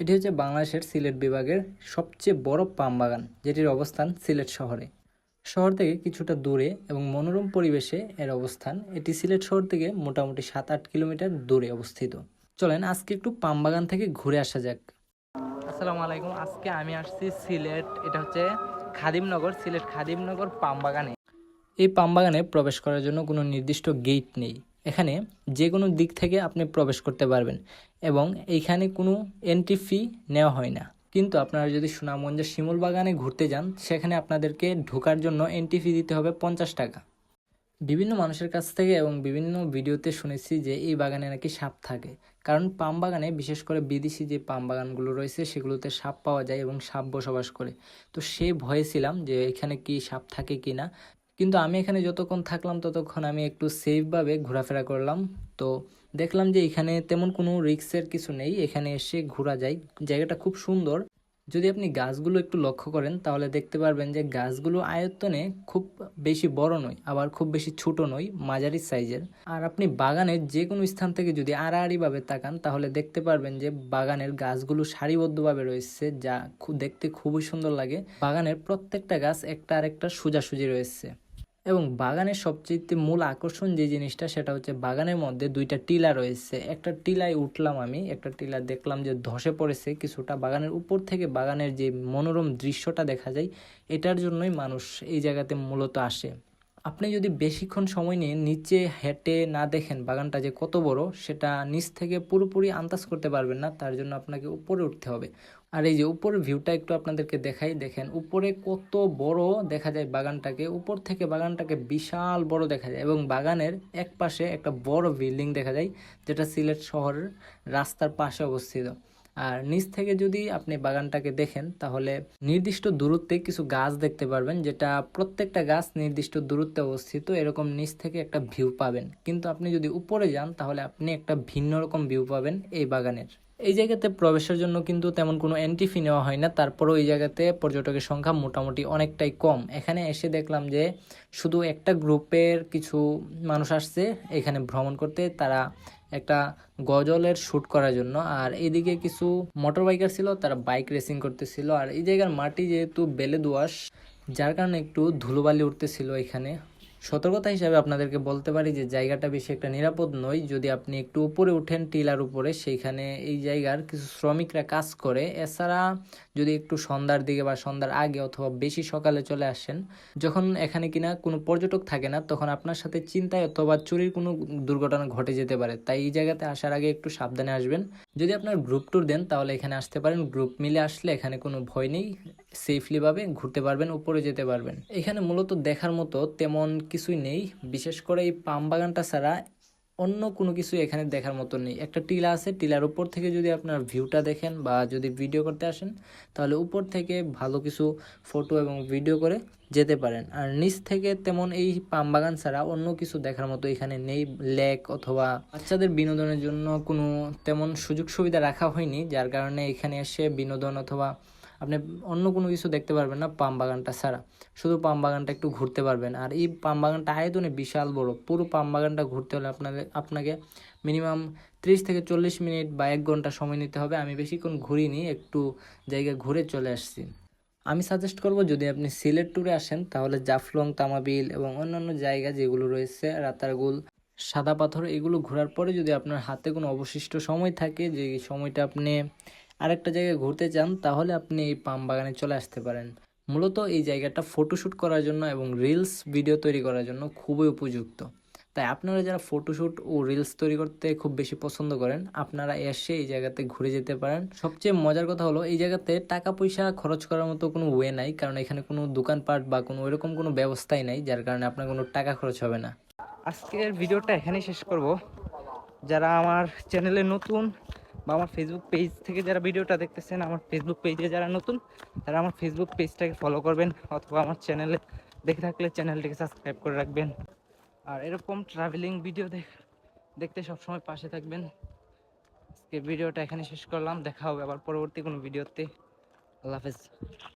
এটি হচ্ছে বাংলাদেশের সিলেট বিভাগের সবচেয়ে বড় পাম বাগান, যেটির অবস্থান সিলেট শহরে। শহর থেকে কিছুটা দূরে এবং মনোরম পরিবেশে এর অবস্থান, এটি সিলেট শহর থেকে মোটামুটি সাত আট কিলোমিটার দূরে অবস্থিত। চলেন আজকে একটু পাম বাগান থেকে ঘুরে আসা যাক। আসসালামু আলাইকুম, আজকে আমি আসছি সিলেট, এটা হচ্ছে খাদিমনগর, সিলেট খাদিমনগর পাম বাগানে। এই পাম বাগানে প্রবেশ করার জন্য কোনো নির্দিষ্ট গেট নেই। এখানে যে কোনো দিক থেকে আপনি প্রবেশ করতে পারবেন এবং এইখানে কোনো এন্ট্রি ফি নেওয়া হয় না। কিন্তু আপনারা যদি সুনামগঞ্জের শিমুল বাগানে ঘুরতে যান, সেখানে আপনাদেরকে ঢোকার জন্য এন্ট্রি ফি দিতে হবে পঞ্চাশ টাকা। বিভিন্ন মানুষের কাছ থেকে এবং বিভিন্ন ভিডিওতে শুনেছি যে এই বাগানে নাকি সাপ থাকে। কারণ পাম বাগানে, বিশেষ করে বিদেশি যে পাম বাগানগুলো রয়েছে, সেগুলোতে সাপ পাওয়া যায় এবং সাপ বসবাস করে। তো সে ভয়ে ছিলাম যে এখানে কি সাপ থাকে কি না। কিন্তু আমি এখানে যতক্ষণ থাকলাম ততক্ষণ আমি একটু সেফভাবে ঘোরাফেরা করলাম। তো দেখলাম যে এখানে তেমন কোনো রিক্সের কিছু নেই। এখানে এসে ঘোরা যায়। জায়গাটা খুব সুন্দর। যদি আপনি গাছগুলো একটু লক্ষ্য করেন, তাহলে দেখতে পারবেন যে গাছগুলো আয়তনে খুব বেশি বড় নয়, আবার খুব বেশি ছোট নয়, মাঝারি সাইজের। আর আপনি বাগানের যে কোনো স্থান থেকে যদি আড়াআড়িভাবে তাকান, তাহলে দেখতে পারবেন যে বাগানের গাছগুলো সারিবদ্ধভাবে রয়েছে, যা দেখতে খুবই সুন্দর লাগে। বাগানের প্রত্যেকটা গাছ একটা আরেকটা সোজাসুজি রয়েছে। এবং বাগানের সবচেয়ে মূল আকর্ষণ যে জিনিসটা, সেটা হচ্ছে বাগানের মধ্যে দুইটা টিলা রয়েছে। একটা টিলায় উঠলাম আমি, একটা টিলা দেখলাম যে ধসে পড়েছে, কিছুটা বাগানের উপর থেকে বাগানের যে মনোরম দৃশ্যটা দেখা যায়, এটার জন্যই মানুষ এই জায়গাতে মূলত আসে। আপনি যদি বেশিক্ষণ সময় নিয়ে নিচে হেঁটে না দেখেন বাগানটা যে কত বড়, সেটা নিচ থেকে পুরোপুরি আন্দাজ করতে পারবেন না, তার জন্য আপনাকে উপরে উঠতে হবে। আর এই যে উপরের ভিউটা একটু আপনাদেরকে দেখাই, দেখেন, উপরে কত বড় দেখা যায় বাগানটাকে, উপর থেকে বাগানটাকে বিশাল বড় দেখা যায় এবং বাগানের এক পাশে একটা বড় বিল্ডিং দেখা যায় যেটা সিলেট শহরের রাস্তার পাশে অবস্থিত। আর নিচ থেকে যদি আপনি বাগানটাকে দেখেন, তাহলে নির্দিষ্ট দূরত্বে কিছু গাছ দেখতে পারবেন, যেটা প্রত্যেকটা গাছ নির্দিষ্ট দূরত্বে অবস্থিত, এরকম নিচ থেকে একটা ভিউ পাবেন। কিন্তু আপনি যদি উপরে যান, তাহলে আপনি একটা ভিন্ন রকম ভিউ পাবেন এই বাগানের। এই জায়গাতে প্রবেশের জন্য কিন্তু তেমন কোনো এন্ট্রি ফি নেওয়া হয় না। তারপরেও এই জায়গাতে পর্যটকের সংখ্যা মোটামুটি অনেকটাই কম। এখানে এসে দেখলাম যে শুধু একটা গ্রুপের কিছু মানুষ আসছে এখানে ভ্রমণ করতে। তারা একটা গজলের শ্যুট করার জন্য। আর এদিকে কিছু মোটর বাইকার ছিল, তারা বাইক রেসিং করতেছিল। আর এই জায়গার মাটি যেহেতু বেলে দোয়াশ যার কারণে একটু ধুলোবালি উঠতেছিল এখানে। সতর্কতা হিসাবে আপনাদেরকে বলতে পারি যে জায়গাটা বেশি একটা নিরাপদ নয়। যদি আপনি একটু উপরে উঠেন টিলার উপরে, সেইখানে এই জায়গার কিছু শ্রমিকরা কাজ করে। এছাড়া যদি একটু সন্ধ্যার দিকে বা সন্ধ্যার আগে অথবা বেশি সকালে চলে আসেন, যখন এখানে কিনা কোনো পর্যটক থাকে না, তখন আপনার সাথে চিন্তায় অথবা চুরির কোনো দুর্ঘটনা ঘটে যেতে পারে। তাই এই জায়গাতে আসার আগে একটু সাবধানে আসবেন। যদি আপনার গ্রুপ ট্যুর দেন, তাহলে এখানে আসতে পারেন। গ্রুপ মিলে আসলে এখানে কোনো ভয় নেই। সেফলিভাবে ঘুরতে পারবেন, উপরে যেতে পারবেন। এখানে মূলত দেখার মতো তেমন কিছুই নেই। বিশেষ করে এই পাম বাগানটা ছাড়া অন্য কোনো কিছু এখানে দেখার মতো নেই। একটা টিলা আছে, টিলার উপর থেকে যদি আপনার ভিউটা দেখেন বা যদি ভিডিও করতে আসেন, তাহলে উপর থেকে ভালো কিছু ফটো এবং ভিডিও করে যেতে পারেন। আর নিচ থেকে তেমন এই পাম বাগান ছাড়া অন্য কিছু দেখার মতো এখানে নেই। লেক অথবা বাচ্চাদের বিনোদনের জন্য কোনো তেমন সুযোগ সুবিধা রাখা হয়নি, যার কারণে এখানে এসে বিনোদন অথবা আপনি অন্য কোনো কিছু দেখতে পারবেন না পাম বাগানটা ছাড়া। শুধু পাম বাগানটা একটু ঘুরতে পারবেন। আর এই পাম বাগানটা আয়তনে বিশাল বড়। পুরো পাম বাগানটা ঘুরতে হলে আপনাদের আপনাকে মিনিমাম ত্রিশ থেকে চল্লিশ মিনিট বা এক ঘণ্টা সময় নিতে হবে। আমি বেশিক্ষণ ঘুরিনি, একটু জায়গা ঘুরে চলে আসছি। আমি সাজেস্ট করব যদি আপনি সিলেট ট্যুরে আসেন, তাহলে জাফলং, তামাবিল এবং অন্যান্য জায়গা যেগুলো রয়েছে, রাতারগুল, সাদা পাথর, এগুলো ঘোরার পরে যদি আপনার হাতে কোনো অবশিষ্ট সময় থাকে, যে সময়টা আপনি আরেকটা জায়গায় ঘুরতে চান, তাহলে আপনি এই পাম বাগানে চলে আসতে পারেন। মূলত এই জায়গাটা ফটোশ্যুট করার জন্য এবং রিলস ভিডিও তৈরি করার জন্য খুবই উপযুক্ত। তাই আপনারা যারা ফটোশ্যুট ও রিলস তৈরি করতে খুব বেশি পছন্দ করেন, আপনারা এসে এই জায়গাতে ঘুরে যেতে পারেন। সবচেয়ে মজার কথা হলো, এই জায়গাতে টাকা পয়সা খরচ করার মতো কোনো ওয়ে নাই, কারণ এখানে কোনো দোকানপাট বা কোনো ওইরকম কোনো ব্যবস্থাই নাই, যার কারণে আপনার কোনো টাকা খরচ হবে না। আজকের ভিডিওটা এখানেই শেষ করব। যারা আমার চ্যানেলে নতুন বা আমার ফেসবুক পেজ থেকে যারা ভিডিওটা দেখতেছেন, আমার ফেসবুক পেজে যারা নতুন, তারা আমার ফেসবুক পেজটাকে ফলো করবেন অথবা আমার চ্যানেলে দেখে থাকলে চ্যানেলটিকে সাবস্ক্রাইব করে রাখবেন। আর এরকম ট্রাভেলিং ভিডিও দেখ, দেখতে সবসময় পাশে থাকবেন। আজকে ভিডিওটা এখানে শেষ করলাম, দেখা হবে আবার পরবর্তী কোনো ভিডিওতে আল্লাহ হাফেজ।